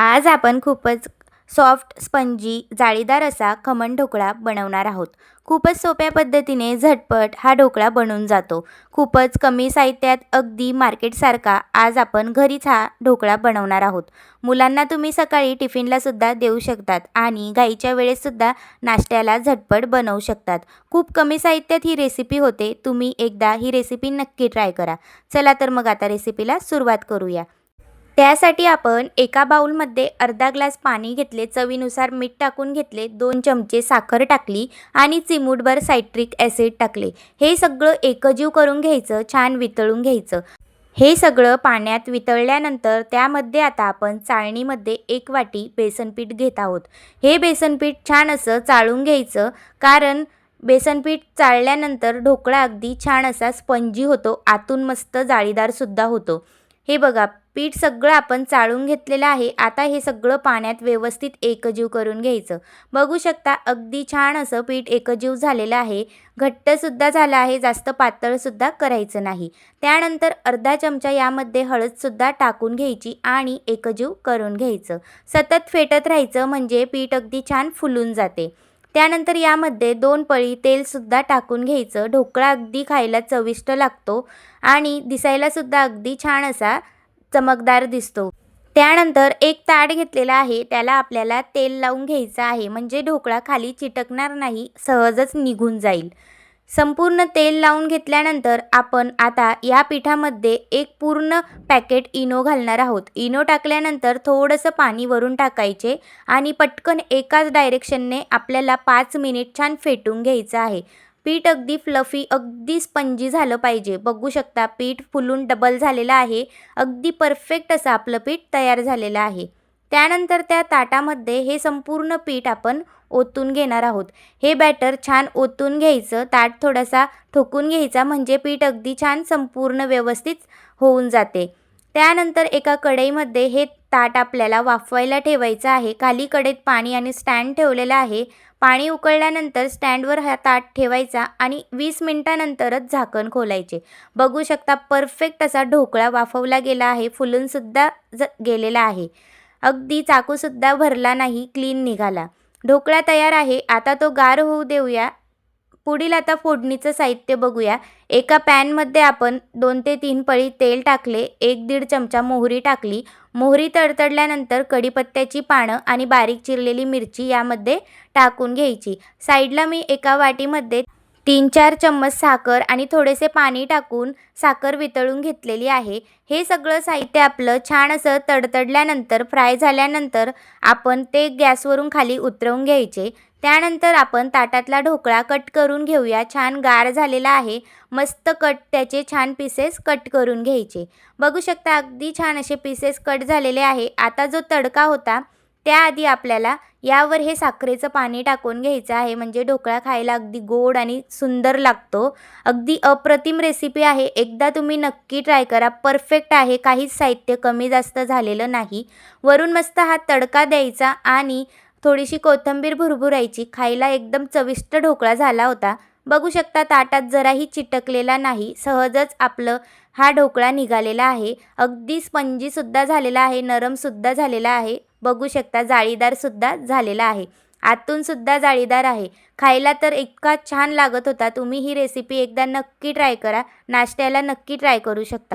आज आपण खूपच सॉफ्ट स्पंजी जाळीदार असा खमण ढोकळा बनवणार आहोत. खूपच सोप्या पद्धतीने झटपट हा ढोकळा बनून जातो. खूपच कमी साहित्यात अगदी मार्केटसारखा आज आपण घरीच हा ढोकळा बनवणार आहोत. मुलांना तुम्ही सकाळी टिफिनलासुद्धा देऊ शकतात आणि घाईच्या वेळेससुद्धा नाश्त्याला झटपट बनवू शकतात. खूप कमी साहित्यात ही रेसिपी होते. तुम्ही एकदा ही रेसिपी नक्की ट्राय करा. चला तर मग आता रेसिपीला सुरुवात करूया. त्यासाठी आपण एका बाऊलमध्ये अर्धा ग्लास पाणी घेतले चवीनुसार मीठ टाकून घेतले दोन चमचे साखर टाकली आणि चिमूटभर सायट्रिक ॲसिड टाकले. हे सगळं एकजीव करून घ्यायचं छान वितळून घ्यायचं. हे सगळं पाण्यात वितळल्यानंतर त्यामध्ये आता आपण चाळणीमध्ये एक वाटी बेसनपीठ घेत आहोत. हे बेसनपीठ छान असं चाळून घ्यायचं कारण बेसनपीठ चाळल्यानंतर ढोकळा अगदी छान असा स्पंजी होतो आतून मस्त जाळीदारसुद्धा होतो. हे बघा पीठ सगळं आपण चाळून घेतलेलं आहे. आता हे सगळं पाण्यात व्यवस्थित एकजीव करून घ्यायचं. बघू शकता अगदी छान असं पीठ एकजीव झालेलं आहे. घट्टसुद्धा झालं आहे जास्त पातळसुद्धा करायचं नाही. त्यानंतर अर्धा चमचा यामध्ये हळदसुद्धा टाकून घ्यायची आणि एकजीव करून घ्यायचं. सतत फेटत राहायचं म्हणजे पीठ अगदी छान फुलून जाते. त्यानंतर यामध्ये दोन पळी तेलसुद्धा टाकून घ्यायचं. ढोकळा अगदी खायला चविष्ट लागतो आणि दिसायलासुद्धा अगदी छान असा चमकदार दिसतो. त्यानंतर एक ताट घेतलेला आहे. त्याला आपल्याला तेल लावून घ्यायचं आहे. म्हणजे ढोकळा खाली चिटकणार नाही सहजच निघून जाईल. संपूर्ण तेल लावून घेतल्यानंतर आपण आता या पिठामध्ये एक पूर्ण पॅकेट इनो घालणार आहोत. इनो टाकल्यानंतर थोडंसं पाणी वरून टाकायचे आणि पटकन एकाच डायरेक्शनने आपल्याला पाच मिनिट छान फेटून घ्यायचं आहे. पीठ अगदी फ्लफी अगदी स्पंजी झालं पाहिजे. बघू शकता पीठ फुलून डबल झालेलं आहे. अगदी परफेक्ट असं आपलं पीठ तयार झालेलं आहे. त्यानंतर त्या ताटामध्ये हे संपूर्ण पीठ आपण ओतून घेणार आहोत. हे बॅटर छान ओतून घ्यायचं ताट थोडासा ठोकून घ्यायचा म्हणजे पीठ अगदी छान संपूर्ण व्यवस्थित होऊन जाते. त्यानंतर एका कढईमध्ये हे ताट आपल्याला वाफवायला ठेवायचं आहे. खाली कडेत पाणी आणि स्टँड ठेवलेलं आहे. पाणी उकळल्यानंतर स्टँडवर हा ताट ठेवायचा आणि वीस मिनटानंतरच झाकण खोलायचे. बघू शकता परफेक्ट असा ढोकळा वाफवला गेला आहे फुलूनसुद्धा ज गेलेला आहे. अगदी चाकूसुद्धा भरला नाही क्लीन निघाला. ढोकळा तयार आहे आता तो गार होऊ देऊया. पुढील आता फोडणीचं साहित्य बघूया. एका पॅनमध्ये आपण दोन ते तीन पळी तेल टाकले एक दीड चमचा मोहरी टाकली. मोहरी तडतडल्यानंतर कढीपत्त्याची पानं आणि बारीक चिरलेली मिरची यामध्ये टाकून घ्यायची. साईडला मी एका वाटीमध्ये तीन चार चम्मच साखर आणि थोडेसे पाणी टाकून साखर वितळून घेतलेली आहे. हे सगळं साहित्य आपलं छान असं तडतडल्यानंतर फ्राय झाल्यानंतर आपण ते गॅसवरून खाली उतरवून घ्यायचे. त्यानंतर आपण ताटातला ढोकळा कट करून घेऊया. छान गार झालेला आहे. मस्त कट त्याचे छान पीसेस कट करून घ्यायचे. बघू शकता अगदी छान असे पीसेस कट झालेले आहे. आता जो तडका होता त्याआधी आपल्याला यावर हे साखरेचं पाणी टाकून घ्यायचं आहे. म्हणजे ढोकळा खायला अगदी गोड आणि सुंदर लागतो. अगदी अप्रतिम रेसिपी आहे. एकदा तुम्ही नक्की ट्राय करा. परफेक्ट आहे. काहीच साहित्य कमी जास्त झालेलं नाही. वरून मस्त हा तडका द्यायचा आणि थोडीशी कोथिंबीर भुरभुरायची. खायला एकदम चविष्ट ढोकळा झाला होता. बघू शकता ताटात जराही चिटकलेला नाही. सहजच आपलं हा ढोकळा निघालेला आहे. अगदी स्पंजीसुद्धा झालेला आहे. नरमसुद्धा झालेला आहे. बघू शकता जाळीदारसुद्धा झालेला आहे. आतूनसुद्धा जाळीदार आहे. खायला तर इतका छान लागत होता. तुम्ही ही रेसिपी एकदा नक्की ट्राय करा. नाश्त्याला नक्की ट्राय करू शकता.